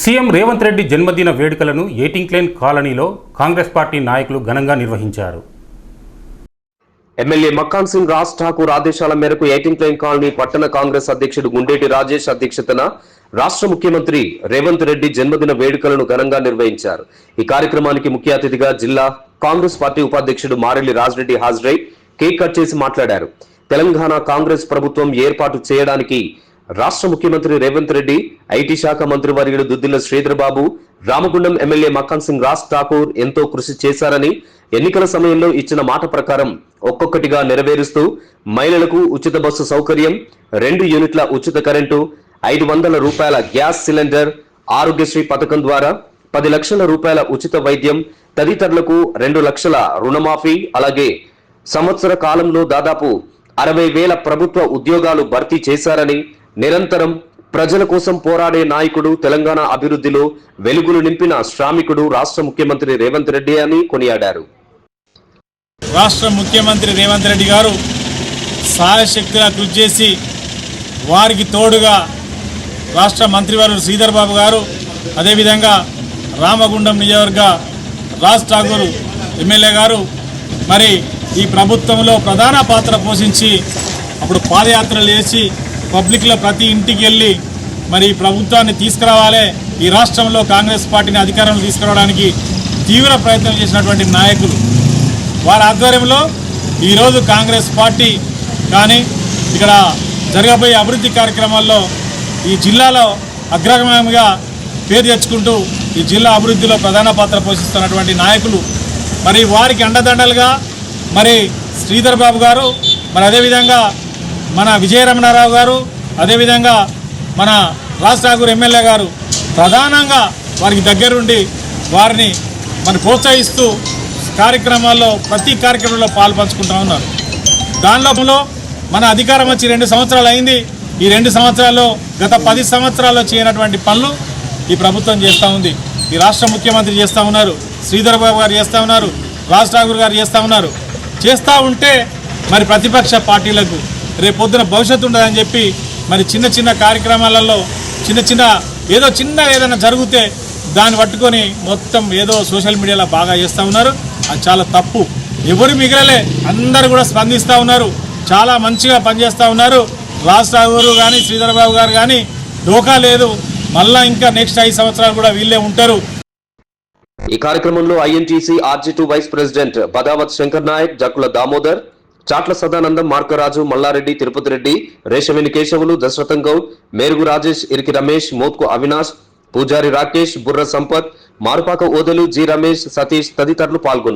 CM Revanth Reddy జన్మదిన వేడుకలను ఎయిటింగ్క్లైన్ కాలనీలో కాంగ్రెస్ పార్టీ నాయకులు ఘనంగా నిర్వహించారు. ఎమ్మెల్యే మక్కాన్ సింగ్ రాజ్ ఠాకూర్ ఆదేశాల మేరకు ఎయిటింగ్క్లైన్ కాలనీ పట్టణ కాంగ్రెస్ అధ్యక్షుడు గుండేటి రాజేష్ అధ్యక్షతన రాష్ట్ర ముఖ్యమంత్రి రేవంత్ రెడ్డి జన్మదిన వేడుకలను ఘనంగా నిర్వహించారు. ఈ కార్యక్రమానికి ముఖ్య అతిథిగా జిల్లా కాంగ్రెస్ పార్టీ ఉపాధ్యక్షుడు మారెల్లి రాజరెడ్డి హాజరై కేక్ కట్ చేసి మాట్లాడారు. తెలంగాణ కాంగ్రెస్ ప్రభుత్వం ఏర్పాటు చేయడానికి రాష్ట్ర ముఖ్యమంత్రి రేవంత్ రెడ్డి ఐటీ శాఖ మంత్రి వర్యుడు దుద్దిల శ్రీధర్ బాబు రామగుండం ఎమ్మెల్యే మక్కన్ సింగ్ రాజ్ ఠాకూర్ ఎంతో కృషి చేశారని ఎన్నికల సమయంలో ఇచ్చిన మాట ప్రకారం ఒక్కొక్కటిగా నెరవేరుస్తూ మహిళలకు ఉచిత బస్సు సౌకర్యం రెండు యూనిట్ల ఉచిత కరెంటు ఐదు వందల రూపాయల గ్యాస్ సిలిండర్ ఆరోగ్యశ్రీ పథకం ద్వారా పది లక్షల రూపాయల ఉచిత వైద్యం తదితరులకు రెండు లక్షల రుణమాఫీ అలాగే సంవత్సర కాలంలో దాదాపు అరవై వేల ప్రభుత్వ ఉద్యోగాలు భర్తీ చేశారని నిరంతరం ప్రజల కోసం పోరాడే నాయకుడు తెలంగాణ అభివృద్ధిలో వెలుగులు నింపిన శ్రామికుడు రాష్ట్ర ముఖ్యమంత్రి రేవంత్ రెడ్డి అని కొనియాడారు. రాష్ట్ర ముఖ్యమంత్రి రేవంత్ రెడ్డి గారు సాయశక్తిగా కృషి చేసి వారికి తోడుగా రాష్ట్ర మంత్రివారు శ్రీధర్ బాబు గారు అదేవిధంగా రామగుండం నియోజకవర్గ రాజ్ ఠాకూర్ ఎమ్మెల్యే గారు మరి ఈ ప్రభుత్వంలో ప్రధాన పాత్ర పోషించి అప్పుడు పాదయాత్రలు చేసి పబ్లిక్లో ప్రతి ఇంటికి వెళ్ళి మరి ప్రభుత్వాన్ని తీసుకురావాలే ఈ రాష్ట్రంలో కాంగ్రెస్ పార్టీని అధికారంలో తీసుకురావడానికి తీవ్ర ప్రయత్నం చేసినటువంటి నాయకులు. వారి ఆధ్వర్యంలో ఈరోజు కాంగ్రెస్ పార్టీ కానీ ఇక్కడ జరగబోయే అభివృద్ధి కార్యక్రమాల్లో ఈ జిల్లాలో అగ్రగమ్యంగా పేరు తెచ్చుకుంటూ ఈ జిల్లా అభివృద్ధిలో ప్రధాన పాత్ర పోషిస్తున్నటువంటి నాయకులు. మరి వారికి అండదండలుగా మరి శ్రీధర్ బాబు గారు మరి అదేవిధంగా మన విజయరమణారావు గారు అదేవిధంగా మన రాజ్ ఠాకూర్ ఎమ్మెల్యే గారు ప్రధానంగా వారికి దగ్గరుండి వారిని మరి ప్రోత్సహిస్తూ కార్యక్రమాల్లో ప్రతి కార్యక్రమంలో పాల్పంచుకుంటూ ఉన్నారు. దానిలో మన అధికారం వచ్చి రెండు సంవత్సరాలు అయింది. ఈ రెండు సంవత్సరాల్లో గత పది సంవత్సరాల్లో చేయనటువంటి పనులు ఈ ప్రభుత్వం చేస్తూ ఉంది. ఈ రాష్ట్ర ముఖ్యమంత్రి చేస్తూ ఉన్నారు. శ్రీధర్ బాబు గారు చేస్తూ ఉన్నారు. రాజ్ ఠాకూర్ గారు చేస్తూ ఉన్నారు. చేస్తూ ఉంటే మరి ప్రతిపక్ష పార్టీలకు రేపొద్దున భవిష్యత్తు ఉండదని చెప్పి మరి చిన్న చిన్న కార్యక్రమాలలో చిన్న చిన్న ఏదో చిన్న ఏదైనా జరిగితే దాన్ని పట్టుకొని మొత్తం ఏదో సోషల్ మీడియాలో బాగా చేస్తూ ఉన్నారు. అది చాలా తప్పు. ఎవరు మిగలలే అందరు కూడా స్పందిస్తూ ఉన్నారు. చాలా మంచిగా పనిచేస్తూ ఉన్నారు. రాజ్ గారు కానీ శ్రీధరబాబు గారు కానీ డోకా లేదు. మళ్ళా ఇంకా నెక్స్ట్ ఐదు సంవత్సరాలు కూడా వీళ్ళే ఉంటారు. ఈ కార్యక్రమంలో INTC RG two vice president Badavath Shankar Naik Jakula Damodar Chatla Sadanandam Markaraju Mallareddy Tirupati Reddy Reshamini Keshavulu Dasaratham Goud Merugu Rajesh Iriki Ramesh Mothku Avinash Pujari Rakesh Burra Sampath Marupaka Odelu G Ramesh Satish తదితరులు పాల్గొన్నారు.